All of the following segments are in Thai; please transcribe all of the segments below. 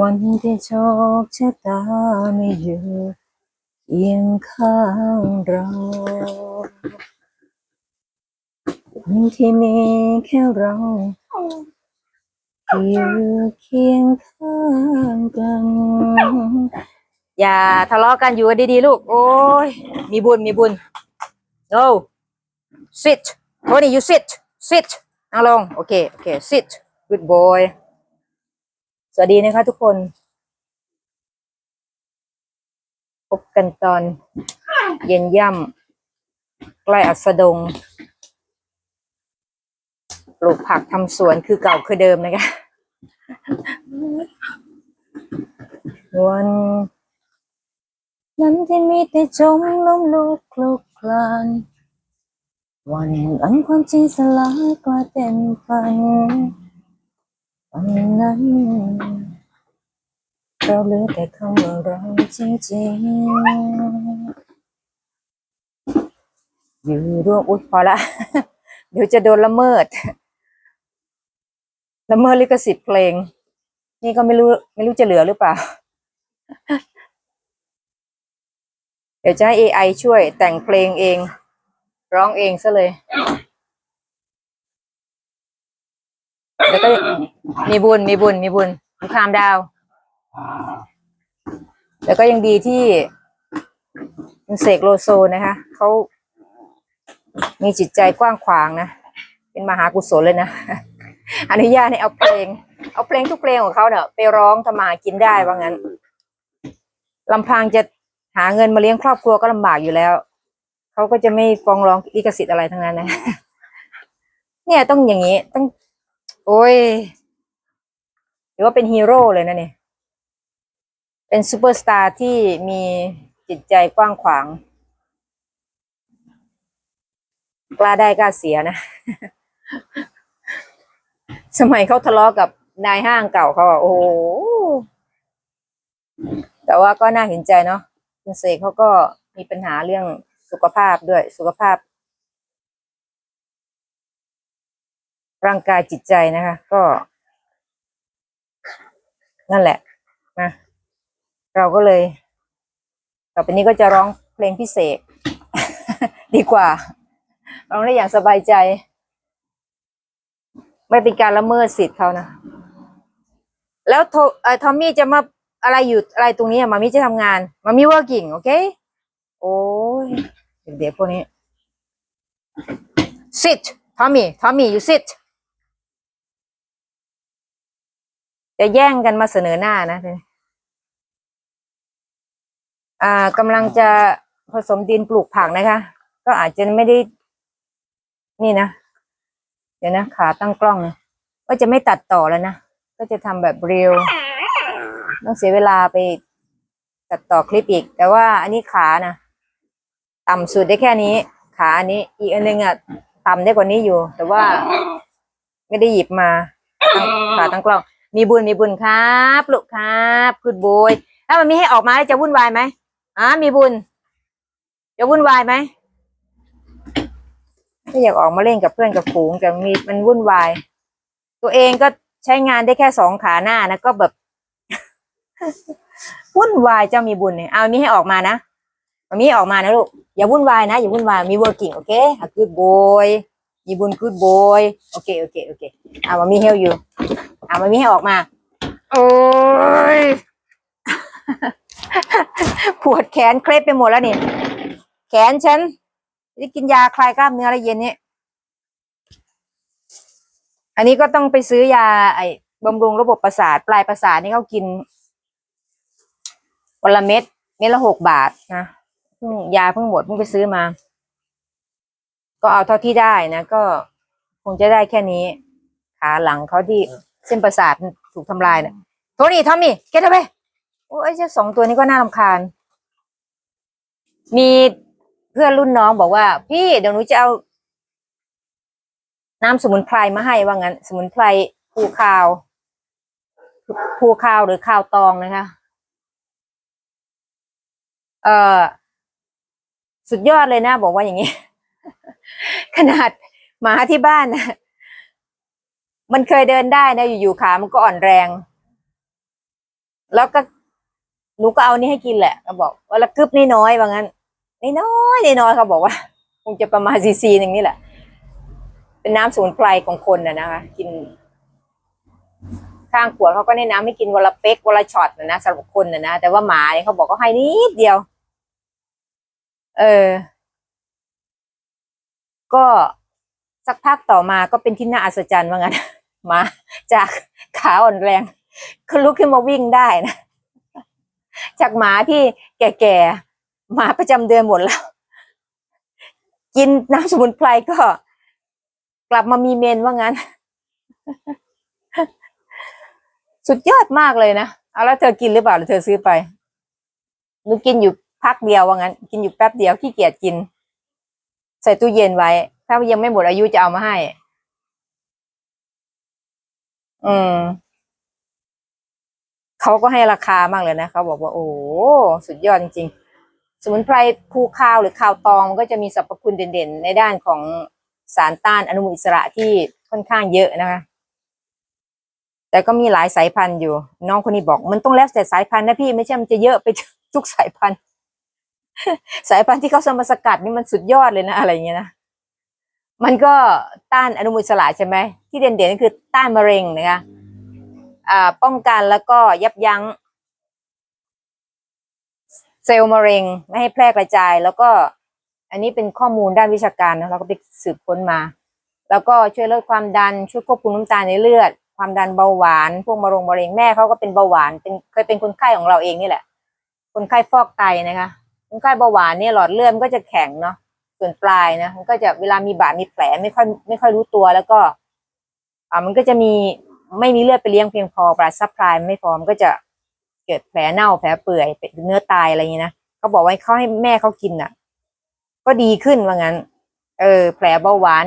วันที่โชคชะตาไม่อยู่เคียงข้างเราวันที่มีแค่เราอยู่เคียงข้างกัน อย่าทะเลาะกันอยู่กันดีๆลูก โอ้ย มีบุญมีบุญ no sit โทนี่ you sit sit นั่งลง โอเค โอเค sit good boy สวัสดีนะคะทุกคน พบกันตอนเย็นย่ำใกล้อัสดง ปลูกผักทำสวนคือเก่าคือเดิมนะคะวันนั้นที่มีแต่จมล้มลุกคลุกคลานวันอันความจริงสลายกลายเป็นฝัน วันนั้น เราเหลือแต่คำว่าเราจริงๆ อยู่ร่วมอุ๊ยพอละ เดี๋ยวจะโดนละเมิด ละเมิดลิขสิทธิ์เพลง นี่ก็ไม่รู้ ไม่รู้จะเหลือหรือเปล่า เดี๋ยวจะให้ AI ช่วยแต่งเพลงเอง ร้องเองซะเลย แล้วก็มีบุญมีบุญมีบุญมีคามดาว แล้วก็ยังดีที่คุณเสกโลโซนะคะเขามีจิตใจกว้างขวางนะ เป็นมหากุศลเลยนะ อนุญาตให้เอาเพลง เอาเพลงทุกเพลงของเขาเนี่ยไปร้องทำมาหากินได้ว่างั้นลำพังจะหาเงินมาเลี้ยงครอบครัวก็ลำบากอยู่แล้ว เขาก็จะไม่ฟ้องร้องลิขสิทธิ์อะไรทั้งนั้นนะ เนี่ยต้องอย่างนี้ต้อง โอ้ยถือว่าเป็นฮีโร่เลยนะเนี่ยเป็นซูเปอร์สตาร์ที่มีจิตใจกว้างขวาง กล้าได้กล้าเสียนะ สมัยเขาทะเลาะกับนายห้างเก่าเขาอะโอ้โหแต่ว่าก็น่าเห็นใจเนาะคุณเสกเขาก็มีปัญหาเรื่องสุขภาพด้วยสุขภาพ ร่างกายจิตใจนะคะ ก็ นั่นแหละนะเราก็เลย ต่อไปนี้ก็จะร้องเพลงพิเศษ ดีกว่าร้องได้อย่างสบายใจ ไม่เป็นการละเมิดสิทธิ์เขานะ แล้วทเอ่อทอมมี่จะมาอะไรอยู่อะไรตรงนี้อะมามิจะทำงานมามิ working โอเค โอ้ยเด็กๆพวกนี้ sit ทอมมี่ทอมมี่ you sit จะแย่งกันมาเสนอหน้านะอ่ากำลังจะผสมดินปลูกผักนะคะ ก็อาจจะไม่ได้ นี่นะ เดี๋ยวนะ ขาตั้งกล้องก็จะไม่ตัดต่อแล้วนะ ก็จะทำแบบเรียวต้องเสียเวลาไปตัดต่อคลิปอีก แต่ว่าอันนี้ขานะต่ำสุดได้แค่นี้ ขาอันนี้ อีกอันนึงอะต่ำได้กว่านี้อยู่ แต่ว่าไม่ได้หยิบมาขาตั้งกล้อง มีบุญมีบุญครับลูกครับคุณบุยถ้ามันมีให้ออกมาจะวุ่นวายไหมอ่ามีบุญ จะวุ่นวายไหมถ้าอยากออกมาเล่นกับเพื่อนกับฝูงแต่มีมันวุ่นวาย ตัวเองก็ใช้งานได้แค่สองขาหน้านะก็แบบวุ่นวายเจ้ามีบุญเนี่ยเอามีให้ออกมานะมันมีออกมานะลูกอย่าวุ่นวายนะอย่าวุ่นวายมี working โอเคอะ good boy มีบุญ good boy โอเคโอเคโอเคเอะมันมี help you อะมันมีให้ออกมา โอ้ย ปวดแขนเคล็ดไปหมดแล้วนี่ แขนฉันได้กินยาคลายกล้ามเนื้อแล้วเย็นนี้ อันนี้ก็ต้องไปซื้อยา ไอ้บำรุงระบบประสาท ปลายประสาทนี่เขากินวันละเม็ด เม็ดละหกบาทนะเพิ่งยาเพิ่งหมดเพิ่งไปซื้อมา ก็เอาเท่าที่ได้นะ ก็คงจะได้แค่นี้ ขาหลังเขาที่เส้นประสาทถูกทำลายเนี่ยโทนี่ทอมมี่เก็ตเอาไปโอ้ยเจ้าสองตัวนี้ก็น่ารำคาญ มีเพื่อนรุ่นน้องบอกว่า พี่เดี๋ยวหนูจะเอา น้ำสมุนไพรมาให้ว่างั้น สมุนไพรภูคาวภูคาวหรือคาวตองนะคะ เอ่อ สุดยอดเลยนะ บอกว่าอย่างนี้ ขนาดหมาที่บ้านนะ มันเคยเดินได้นะอยู่ๆขา มันก็อ่อนแรง แล้วก็หนูก็เอานี่ให้กินแหละเขาบอกว่าละกึบน้อยๆว่างั้นน้อยๆน้อยๆเขาบอกว่าคงจะประมาณซีซีหนึ่งนี่แหละ เป็นน้ำสมุนไพรของคนนะนะคะกิน ข้างขวดเขาก็แนะนำให้กินวันละเป๊กวันละช็อตนะนะสำหรับคนนะนะแต่ว่าหมาเนี่ยเขาบอกเขาให้นิดเดียว เออ ก็สักพักต่อมาก็เป็นที่น่าอัศจรรย์ว่างั้น มาจากขาอ่อนแรงก็ลุกขึ้นมาวิ่งได้นะจากหมาที่แก่ๆหมาประจำเดือนหมดแล้ว กินน้ำสมุนไพรก็ กลับมามีเมนว่างั้น สุดยอดมากเลยนะเอาแล้วเธอกินหรือเปล่าหรือเธอซื้อไปหนูกินอยู่พักเดียวว่างั้น กินอยู่แป๊บเดียวขี้เกียจกิน ใส่ตู้เย็นไว้ ถ้ายังไม่หมดอายุจะเอามาให้ อืมเขาก็ให้ราคามากเลยนะเขาบอกว่า โอ้สุดยอดจริง ๆ สมุนไพรภูคาวหรือคาวตองมันก็จะมีสรรพคุณเด่นๆ ในด้านของสารต้านอนุมูลอิสระที่ค่อนข้างเยอะนะคะ แต่ก็มีหลายสายพันธุ์อยู่ น้องคนนี้บอก มันต้องแล้วแต่สายพันธุ์นะพี่ไม่ใช่มันจะเยอะไปทุกสายพันธุ์ สายพันธุ์ที่เขาสมสกัดนี่มันสุดยอดเลยนะอะไรอย่างเงี้ยนะ มันก็ต้านอนุมูลอิสระใช่ไหมที่เด่นๆก็คือต้านมะเร็งนะคะอ่าป้องกันแล้วก็ยับยั้งเซลล์มะเร็งไม่ให้แพร่กระจาย แล้วก็อันนี้เป็นข้อมูลด้านวิชาการนะเราก็ไปสืบค้นมา แล้วก็ช่วยลดความดันช่วยควบคุมน้ำตาลในเลือด ความดันเบาหวาน พวกมะเร็งมะเร็งแม่เขาก็เป็นเบาหวานเป็นเคยเป็นคนไข้ของเราเองนี่แหละ คนไข้ฟอกไตนะคะคนไข้เบาหวานเนี่ยหลอดเลือดมันก็จะแข็งเนาะ ส่วนปลายนะมันก็จะเวลามีบาดมีแผลไม่ค่อยไม่ค่อยรู้ตัวแล้วก็ อ่ามันก็จะมีไม่มีเลือดไปเลี้ยงเพียงพอปราซัพพลายไม่พอมันก็จะเกิดแผลเน่าแผลเปื่อยเนเนื้อตายอะไรอย่างนี้นะเขาบอกว่าเขาให้แม่เขากินอะ ก็ดีขึ้นว่างั้น เออ แผลเบาหวาน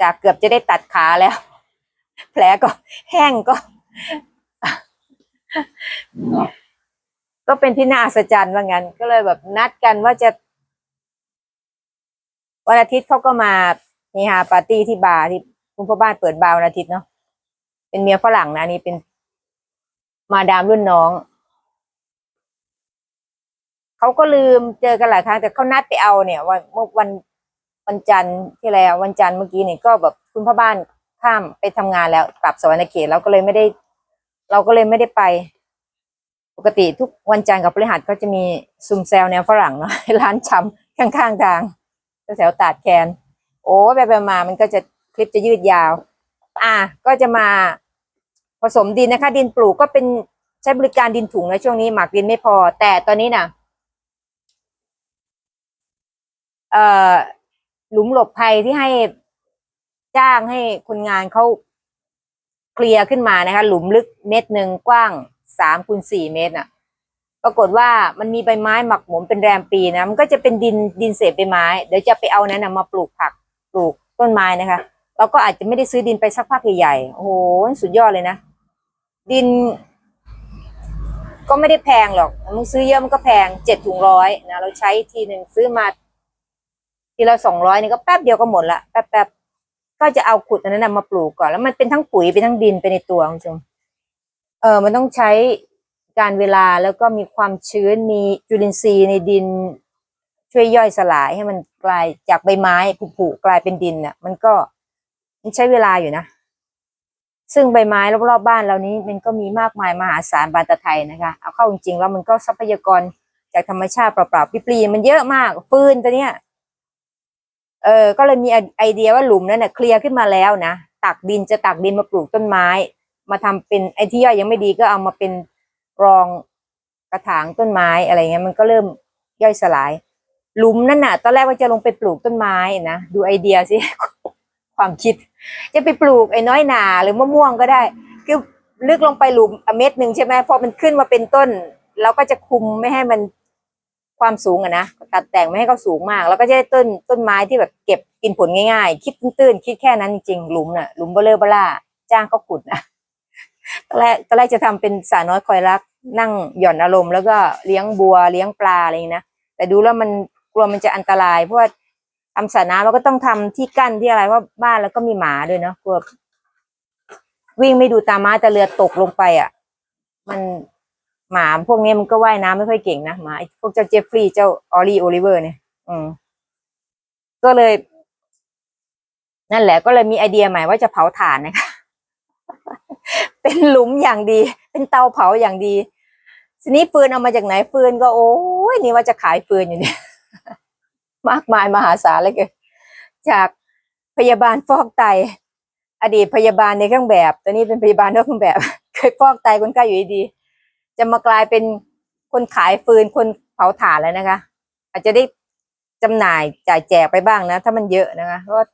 จากเกือบจะได้ตัดขาแล้ว แผลก็แห้งก็ ก็เป็นที่น่าอัศจรรย์ว่างั้น ก็เลยแบบนัดกันว่าจะ วันอาทิตย์เขาก็มาเฮฮาปาร์ตี้ที่บาร์ที่คุณพ่อบ้านเปิดบาร์วันอาทิตย์เนาะเป็นเมียฝรั่งนะนี่เป็นมาดามรุ่นน้องเขาก็ลืมเจอกันหลายครั้งแต่เขานัดไปเอาเนี่ยวันเมื่อวันวันจันทร์ที่แล้ววันจันทร์เมื่อกี้เนี่ยก็แบบคุณพ่อบ้านข้ามไปทำงานแล้วกลับสวรรณเขตเราก็เลยไม่ได้ เราก็เลยไม่ได้ไป ปกติทุกวันจันทร์กับพฤหัสก็จะมีซุมแซลแนวฝรั่งเนาะร้านชำข้างๆทาง แถวตาดแคนโอ้ไปไปมามันก็จะคลิปจะยืดยาว อะก็จะมาผสมดินนะคะ ดินปลูกก็เป็นใช้บริการดินถุงนะช่วงนี้หมักดินไม่พอ แต่ตอนนี้น่ะเอ่อหลุมหลบภัยที่ให้จ้างให้คนงานเขาเคลียร์ขึ้นมานะคะ หลุมลึกเมตรหนึ่งกว้างสามคูณสี่เมตรน่ะ ปรากฏว่ามันมีใบไม้หมักหมมเป็นแรมปีนะมันก็จะเป็นดินดินเศษใบไม้ เดี๋ยวจะไปเอานั้นนะมาปลูกผักปลูกต้นไม้นะคะ เราก็อาจจะไม่ได้ซื้อดินไปสักพักใหญ่ๆโอ้โหสุดยอดเลยนะ ดิน ก็ไม่ได้แพงหรอกมึงซื้อเยอะมันก็แพงเจ็ดถุงร้อยนะเราใช้ทีหนึ่งซื้อมาทีละสองร้อยนี่ก็แป๊บเดียวก็หมดละแป๊บแป๊บก็จะเอาขุดอันนั้นมาปลูกก่อนแล้วมันเป็นทั้งปุ๋ยเป็นทั้งดินไปในตัวคุณผู้ชมเออมันต้องใช้ การเวลาแล้วก็มีความชื้นมีจุลินทรีย์ในดิน ช่วยย่อยสลายให้มันกลายจากใบไม้ผุๆกลายเป็นดินน่ะ มันก็มันใช้เวลาอยู่นะ ซึ่งใบไม้รอบๆบ้านเรานี้มันก็มีมากมายมหาศาลบานตะไทยนะคะ เอาเข้าจริงๆแล้วมันก็ทรัพยากรจากธรรมชาติเปล่าๆปลีๆมันเยอะมากฟืนตัวเนี้ยเออก็เลยมีไอเดียว่าหลุมนั้นเน่ะเคลียร์ขึ้นมาแล้วนะตักดินจะตักดินมาปลูกต้นไม้ มาทำเป็นไอที่ย่อยยังไม่ดีก็เอามาเป็น รองกระถางต้นไม้อะไรเงี้ยมันก็เริ่มย่อยสลาย หลุมนั่นน่ะ ตอนแรกว่าจะลงไปปลูกต้นไม้นะดูไอเดียสิความคิด จะไปปลูกไอ้น้อยหนาหรือมะม่วงก็ได้ คือลึกลงไปหลุมเม็ดหนึ่งใช่ไหมพอมันขึ้นมาเป็นต้น เราก็จะคุมไม่ให้มันความสูงอะนะตัดแต่งไม่ให้เขาสูงมาก แล้วก็จะได้ต้นต้นไม้ที่แบบเก็บกินผลง่ายๆ คิดตื้นๆคิดแค่นั้นจริงๆหลุมน่ะหลุมเบลเลอร์เบล่าจ้างเขาขุดนะ แรกตอนแรกจะทำเป็นสระน้อยคอยรัก นั่งหย่อนอารมณ์แล้วก็เลี้ยงบัวเลี้ยงปลาอะไรอย่างนี้นะแต่ดูแล้วมันกลัวมันจะอันตราย เพราะว่าทำสระน้ำเราก็ต้องทำที่กั้นที่อะไรเพราะบ้านแล้วก็มีหมาด้วยเนาะกลัววิ่งไม่ดูตาม้าแต่เรือตกลงไปอะ มันหมาพวกนี้มันก็ว่ายน้ำไม่ค่อยเก่งนะหมาไอพวกเจ้าเจฟฟรีย์เจ้าออรีโอลิเวอร์เนี่ย อืมก็เลย นั่นแหละก็เลยมีไอเดียใหม่ว่าจะเผาถ่านนะคะ เป็นหลุมอย่างดี เป็นเตาเผาอย่างดีทีนี้ฟืนเอามาจากไหนฟืนก็โอ้ยนี่ว่าจะขายฟืนอยู่เนี่ย มากมายมหาศาลเลยเกินจากพยาบาลฟอกไต อดีตพยาบาลในเครื่องแบบ ตอนนี้เป็นพยาบาลนอกเครื่องแบบ เคยฟอกไตคนไข้อยู่ดี จะมากลายเป็นคนขายฟืนคนเผาถ่านแล้วนะคะ อาจจะได้จำหน่ายจ่ายแจกไปบ้างนะ ถ้ามันเยอะนะคะเพราะว่า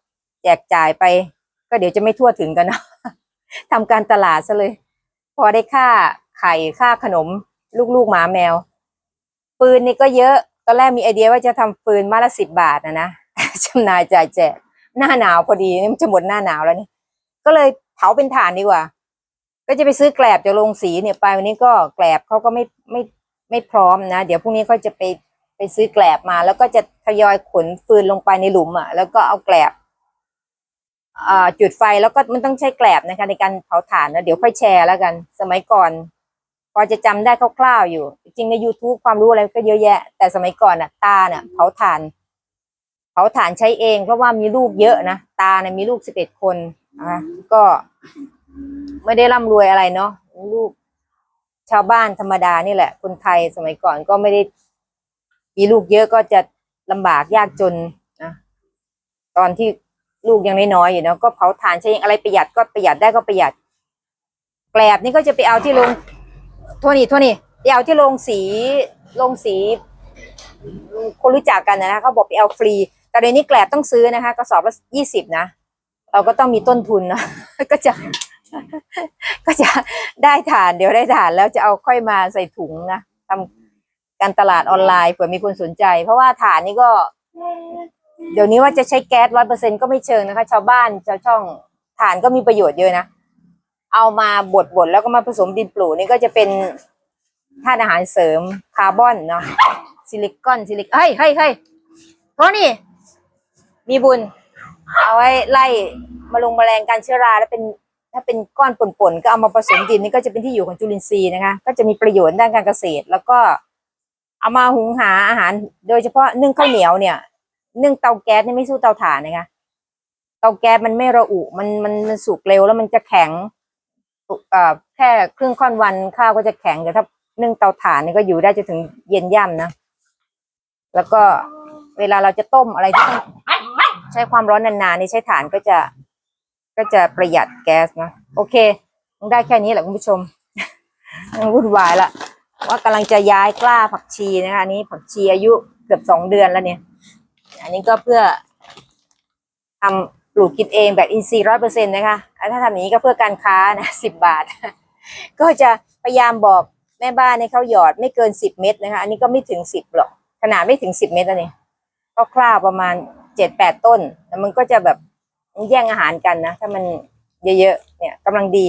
แจกจ่ายไป ก็เดี๋ยวจะไม่ทั่วถึงกันเนาะ ทำการตลาดซะเลย พอได้ค่าไข่ค่าขนม ลูกๆหมาแมว ปืนนี่ก็เยอะตอนแรกมีไอเดียว่าจะทำปืนมาละสิบบาทนะนะจำหน่ายจ่ายแจกหน้าหนาวพอดีนี่มันจะหมดหน้าหนาวแล้วนี่ก็เลยเผาเป็นถ่านดีกว่า ก็จะไปซื้อแกลบจากโรงสีเนี่ยไปวันนี้ก็แกลบเขาก็ไม่ไม่ไม่พร้อมนะ เดี๋ยวพรุ่งนี้เขาจะไปไปซื้อแกลบมา แล้วก็จะทยอยขนฟืนลงไปในหลุมอะ แล้วก็เอาแกลบ จุดไฟแล้วก็มันต้องใช้แกลบนะคะในการเผาถ่านนะเดี๋ยวค่อยแชร์แล้วกัน สมัยก่อน พอจะจำได้คร่าวๆอยู่ จริงใน YouTube ความรู้อะไรก็เยอะแยะ แต่สมัยก่อนน่ะ ตาเนี่ยเผาถ่าน เผาถ่านใช้เอง เพราะว่ามีลูกเยอะนะ ตาเนี่ยมีลูกสิบเอ็ดคนนะคะก็ไม่ได้ร่ำรวยอะไรเนาะลูกชาวบ้านธรรมดานี่แหละ คนไทยสมัยก่อนก็ไม่ได้ มีลูกเยอะก็จะลำบากยากจนนะตอนที่ ลูกยังน้อยๆอยู่เนาะก็เผาถ่านใช้เองอะไรประหยัดก็ประหยัดได้ก็ประหยัดแกลบนี่ก็จะไปเอาที่โรงโทษนี่โทษนี่ไปเอาที่โรงสีโรงสี คนรู้จักกันนะเขาบอกไปเอาฟรี แต่เดี๋ยวนี้แกลบต้องซื้อนะคะกระสอบละยี่สิบนะเราก็ต้องมีต้นทุนนะก็จะ ก็จะได้ฐานเดี๋ยวได้ฐานแล้วจะเอาค่อยมาใส่ถุงนะทำการตลาดออนไลน์เผื่อมีคนสนใจ เพราะว่าฐานนี่ก็ เดี๋ยวนี้ว่าจะใช้แก๊สร้อยเปอร์เซ็นก็ไม่เชิงนะคะ ชาวบ้านชาวช่องฐานก็มีประโยชน์เยอะนะ เอามาบดบดแล้วก็มาผสมดินปลูกนี่ก็จะเป็นธาตุอาหารเสริมคาร์บอนเนาะซิลิคอนซิลิคเฮ้ยเฮ้ยเฮ้ยโทนี่ มีบุญ เอาไว้ไล่มาลงแมลงการเชื้อราแล้วเป็นถ้าเป็นก้อนป่นๆก็เอามาผสมดินนี่ก็จะเป็นที่อยู่ของจุลินทรีย์นะคะ ก็จะมีประโยชน์ด้านการเกษตร แล้วก็เอามาหุงหาอาหาร โดยเฉพาะนึ่งข้าวเหนียวเนี่ย นึ่งเตาแก๊สนี่ไม่สู้เตาถ่านนะคะเตาแก๊สมันไม่ระอุมันมันมันสุกเร็วแล้วมันจะแข็งเอ่อแค่ครึ่งค่อนวันข้าวก็จะแข็งแต่ถ้านึ่งเตาถ่านนี่ก็อยู่ได้จนถึงเย็นย่ำนะแล้วก็เวลาเราจะต้มอะไรที่ใช้ความร้อนนานๆนี่ใช้ถ่านก็จะก็จะประหยัดแก๊สนะโอเคต้องได้แค่นี้แหละคุณผู้ชมวุ่นวายละว่ากำลังจะย้ายกล้าผักชีนะคะนนี้ผักชีอายุเกือบสองเดือนแล้วเนี่ย อันนี้ก็เพื่อทำปลูกกินเองแบบอินทรีย์ร้อยเปอร์เซ็นต์นะคะ ถ้าทำอย่างนี้ก็เพื่อการค้านะสิบบาท ก็จะพยายามบอกแม่บ้านให้เขาหยอดไม่เกินสิบเม็ดนะคะ อันนี้ก็ไม่ถึงสิบหรอก ขนาดไม่ถึงสิบเมตรแล้วเนี่ยก็คร่าวประมาณเจ็ดแปดต้น แล้วมันก็จะแบบแย่งอาหารกันนะ ถ้ามันเยอะๆ เนี่ยกำลังดี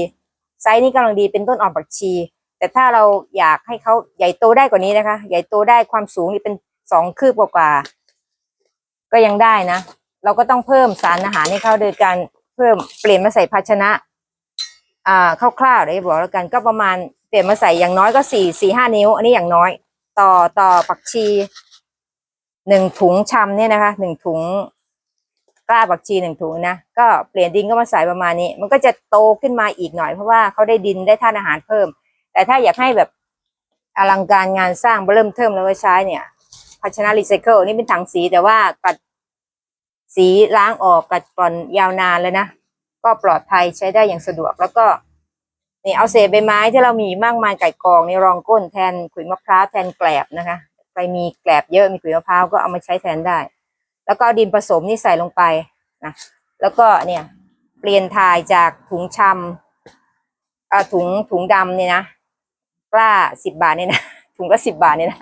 ไซส์นี้กำลังดีเป็นต้นอ่อนผักชี แต่ถ้าเราอยากให้เขาใหญ่โตได้กว่านี้นะคะ ใหญ่โตได้ความสูงนี่เป็นสองคืบกว่า ก็ยังได้นะ เราก็ต้องเพิ่มสารอาหารให้เขาโดยการเพิ่มเปลี่ยนมาใส่ภาชนะ อ่าคร่าวๆเดี๋ยบอกแล้วกันก็ประมาณเปลี่ยนมาใส่อย่างน้อยก็สี่สี่ห้านิ้ว อันนี้อย่างน้อย ต่อต่อผักชีหนึ่งถุงชำเนี่ยนะคะหนึ่งถุงกล้าผักชีหนึ่งถุงนะก็เปลี่ยนดินก็มาใส่ประมาณนี้ มันก็จะโตขึ้นมาอีกหน่อย เพราะว่าเขาได้ดินได้ธาตุอาหารเพิ่ม แต่ถ้าอยากให้แบบอลังการงานสร้างเริ่มเทิมแล้วก็ใช้เนี่ย ภาชนะรีไซเคิลนี่เป็นถังสีแต่ว่ากัดสีล้างออกกัดกร่อนยาวนานเลยนะ ก็ปลอดภัยใช้ได้อย่างสะดวก แล้วก็นี่เอาเศษใบไม้ที่เรามีมากมายไก่กองนี่รองก้นแทนขุยมะพร้าวแทนแกลบนะคะใครมีแกลบเยอะมีขุยมะพร้าวก็เอามาใช้แทนได้ แล้วก็ดินผสมนี่ใส่ลงไปนะแล้วก็เนี่ยเปลี่ยนถ่ายจากถุงชำถุงถุงดำเนี่ยนะกล้าสิบบาทเนี่ยนะถุงละสิบบาทเนี่ยนะ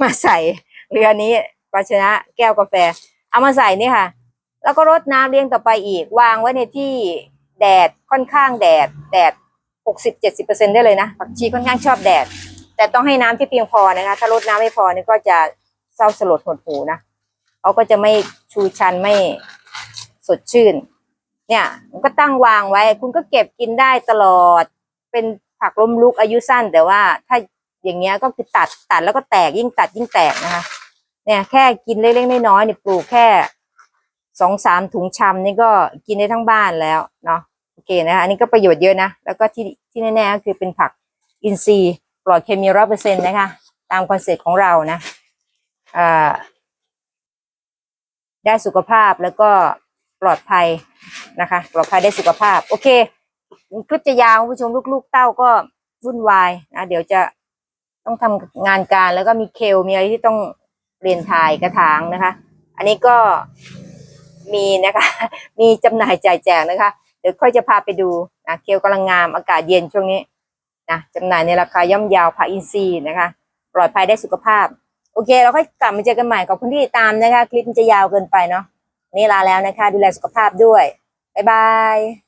มาใส่ เรือนี้ภาชนะแก้วกาแฟ เอามาใส่นี่ค่ะ แล้วก็รดน้ำเลี้ยงต่อไปอีก วางไว้ในที่แดดค่อนข้างแดด แดดหกสิบเจ็ดสิบเปอร์เซ็นได้เลยนะผักชีค่อนข้างชอบแดด แต่ต้องให้น้ำที่เพียงพอนะคะ ถ้ารดน้ำไม่พอนี่ก็จะเศร้าสลดหดหูนะเขาก็จะไม่ชูชันไม่สดชื่น เนี่ยมันก็ตั้งวางไว้ คุณก็เก็บกินได้ตลอด เป็นผักล้มลุกอายุสั้น แต่ว่าถ้าอย่างเงี้ยก็คือตัดตัดแล้วก็แตกยิ่งตัดยิ่งแตกนะคะ เนี่ยแค่กินเล็กๆน้อยๆเนี่ยปลูกแค่สองสามถุงชำนี่ก็กินได้ทั้งบ้านแล้วเนาะโอเคนะคะอันนี้ก็ประโยชน์เยอะนะ แล้วก็ที่ที่แน่ๆก็คือเป็นผักอินทรีย์ปลอดเคมีร้อยเปอร์เซ็นต์นะคะ ตามคอนเซ็ปต์ของเรานะอ่าได้สุขภาพแล้วก็ปลอดภัยนะคะ ปลอดภัยได้สุขภาพ โอเคคลิปจะยาวผู้ชมลูกๆเต้าก็วุ่นวายนะเดี๋ยวจะต้องทำงานการแล้วก็มีเคลมีอะไรที่ต้อง เปลี่ยนถ่ายกระถางนะคะ อันนี้ก็มีนะคะ มีจำหน่ายจ่ายแจกนะคะ เดี๋ยวค่อยจะพาไปดูนะเคลกำลังงามอากาศเย็นช่วงนี้นะจำหน่ายในราคาย่อมยาวผักอินทรีย์นะคะ ปลอดภัยได้สุขภาพ โอเค เราค่อยกลับมาเจอกันใหม่ขอบคุณที่ติดตามนะคะ คลิปมันจะยาวเกินไปเนาะนนี่ลาแล้วนะคะ ดูแลสุขภาพด้วยบ๊ายบาย